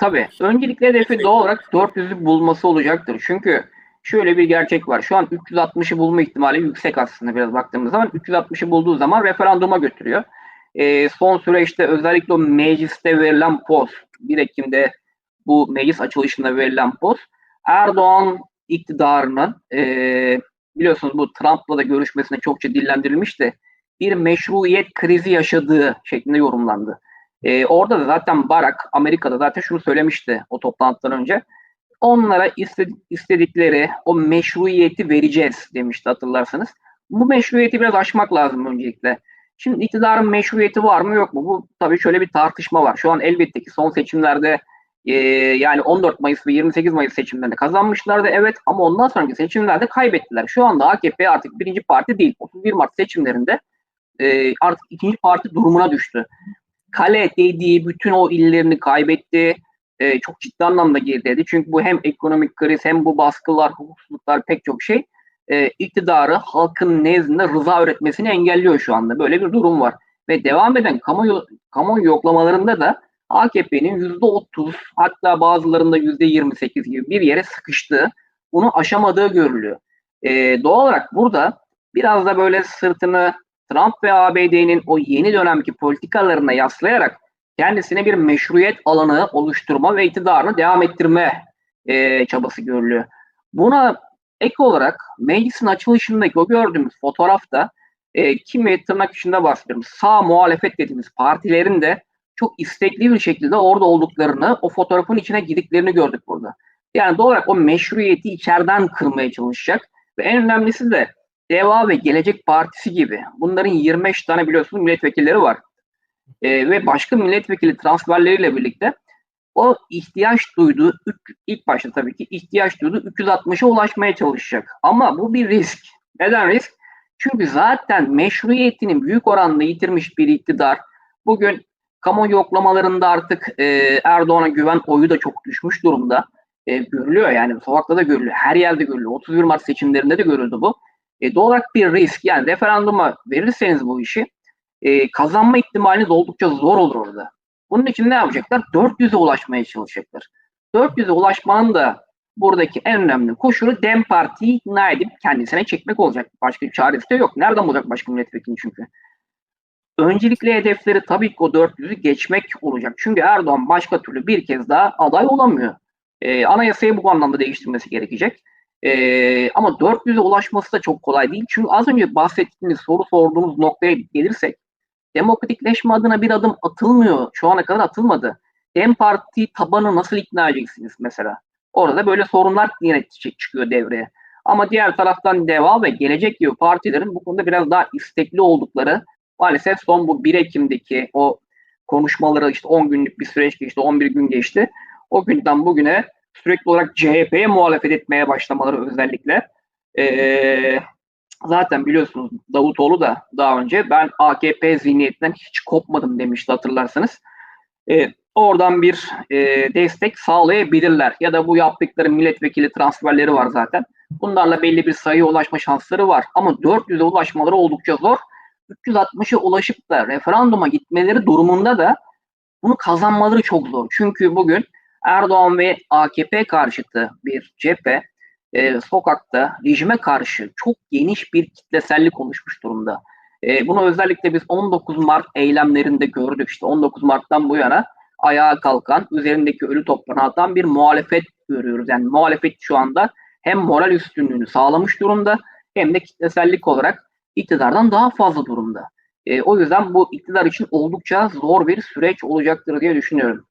Tabii. Öncelikle hedefi doğal olarak 400'ü bulması olacaktır. Çünkü şöyle bir gerçek var. Şu an 360'ı bulma ihtimali yüksek aslında biraz baktığımız zaman. 360'ı bulduğu zaman referanduma götürüyor. Ee, son süreçte özellikle o mecliste verilen poz, 1 Ekim'de bu meclis açılışında verilen poz, Erdoğan iktidarının e, biliyorsunuz bu Trump'la da görüşmesine çokça dillendirilmişti. Bir meşruiyet krizi yaşadığı şeklinde yorumlandı. E, orada da zaten Barack Amerika'da zaten şunu söylemişti o toplantıdan önce. Onlara istedikleri o meşruiyeti vereceğiz demişti hatırlarsanız. Bu meşruiyeti biraz aşmak lazım öncelikle. Şimdi iktidarın meşruiyeti var mı yok mu? Bu tabii şöyle bir tartışma var. Şu an elbette ki son seçimlerde e, yani 14 Mayıs ve 28 Mayıs seçimlerinde kazanmışlardı evet ama ondan sonraki seçimlerde kaybettiler. Şu anda AKP artık birinci parti değil. 31 Mart seçimlerinde e, artık ikinci parti durumuna düştü. Kale dediği bütün o illerini kaybetti. E, çok ciddi anlamda geriledi. Çünkü bu hem ekonomik kriz hem bu baskılar, hukuksuzluklar pek çok şey e, iktidarı halkın nezdinde rıza üretmesini engelliyor şu anda. Böyle bir durum var. Ve devam eden kamu, kamu yoklamalarında da AKP'nin %30 hatta bazılarında %28 gibi bir yere sıkıştığı, bunu aşamadığı görülüyor. E, doğal olarak burada biraz da böyle sırtını Trump ve ABD'nin o yeni dönemki politikalarına yaslayarak kendisine bir meşruiyet alanı oluşturma ve iktidarını devam ettirme e, çabası görülüyor. Buna ek olarak meclisin açılışındaki o gördüğümüz fotoğrafta e, kimi tırnak içinde bahsediyorum sağ muhalefet dediğimiz partilerin de çok istekli bir şekilde orada olduklarını, o fotoğrafın içine girdiklerini gördük burada. Yani doğal olarak o meşruiyeti içeriden kırmaya çalışacak ve en önemlisi de DEVA ve Gelecek Partisi gibi bunların 25 tane biliyorsunuz milletvekilleri var. E, ve başka milletvekili transferleriyle birlikte o ihtiyaç duyduğu, ilk başta tabii ki ihtiyaç duyduğu 360'a ulaşmaya çalışacak. Ama bu bir risk. Neden risk? Çünkü zaten meşruiyetini büyük oranda yitirmiş bir iktidar bugün kamu yoklamalarında artık e, Erdoğan'a güven oyu da çok düşmüş durumda. E, görülüyor yani sokakta da görülüyor. Her yerde görülüyor. 31 Mart seçimlerinde de görüldü bu. E, doğal olarak bir risk. Yani referanduma verirseniz bu işi e, kazanma ihtimaliniz oldukça zor olur orada. Bunun için ne yapacaklar? 400'e ulaşmaya çalışacaklar. 400'e ulaşmanın da buradaki en önemli koşulu DEM Parti'yi ikna edip kendisine çekmek olacak. Başka bir çaresi de yok. Nereden bulacak başka milletvekili çünkü? Öncelikli hedefleri tabii ki o 400'ü geçmek olacak. Çünkü Erdoğan başka türlü bir kez daha aday olamıyor. Ee, anayasayı bu anlamda değiştirmesi gerekecek. Ee, ama 400'e ulaşması da çok kolay değil. Çünkü az önce bahsettiğiniz soru sorduğunuz noktaya gelirsek demokratikleşme adına bir adım atılmıyor. Şu ana kadar atılmadı. Dem Parti tabanı nasıl ikna edeceksiniz mesela? Orada böyle sorunlar yine çıkıyor devreye. Ama diğer taraftan DEVA ve Gelecek gibi partilerin bu konuda biraz daha istekli oldukları maalesef son bu 1 Ekim'deki o konuşmaları işte 10 günlük bir süreç geçti, 11 gün geçti. O günden bugüne sürekli olarak CHP'ye muhalefet etmeye başlamaları özellikle. Ee, zaten biliyorsunuz Davutoğlu da daha önce ben AKP zihniyetinden hiç kopmadım demişti hatırlarsanız. Ee, oradan bir e, destek sağlayabilirler. Ya da bu yaptıkları milletvekili transferleri var zaten. Bunlarla belli bir sayıya ulaşma şansları var. Ama 400'e ulaşmaları oldukça zor. 360'a ulaşıp da referanduma gitmeleri durumunda da bunu kazanmaları çok zor. Çünkü bugün Erdoğan ve AKP karşıtı bir cephe e, sokakta rejime karşı çok geniş bir kitlesellik oluşmuş durumda. E, bunu özellikle biz 19 Mart eylemlerinde gördük. İşte 19 Mart'tan bu yana ayağa kalkan, üzerindeki ölü toprağına atan bir muhalefet görüyoruz. Yani muhalefet şu anda hem moral üstünlüğünü sağlamış durumda hem de kitlesellik olarak iktidardan daha fazla durumda. E, o yüzden bu iktidar için oldukça zor bir süreç olacaktır diye düşünüyorum.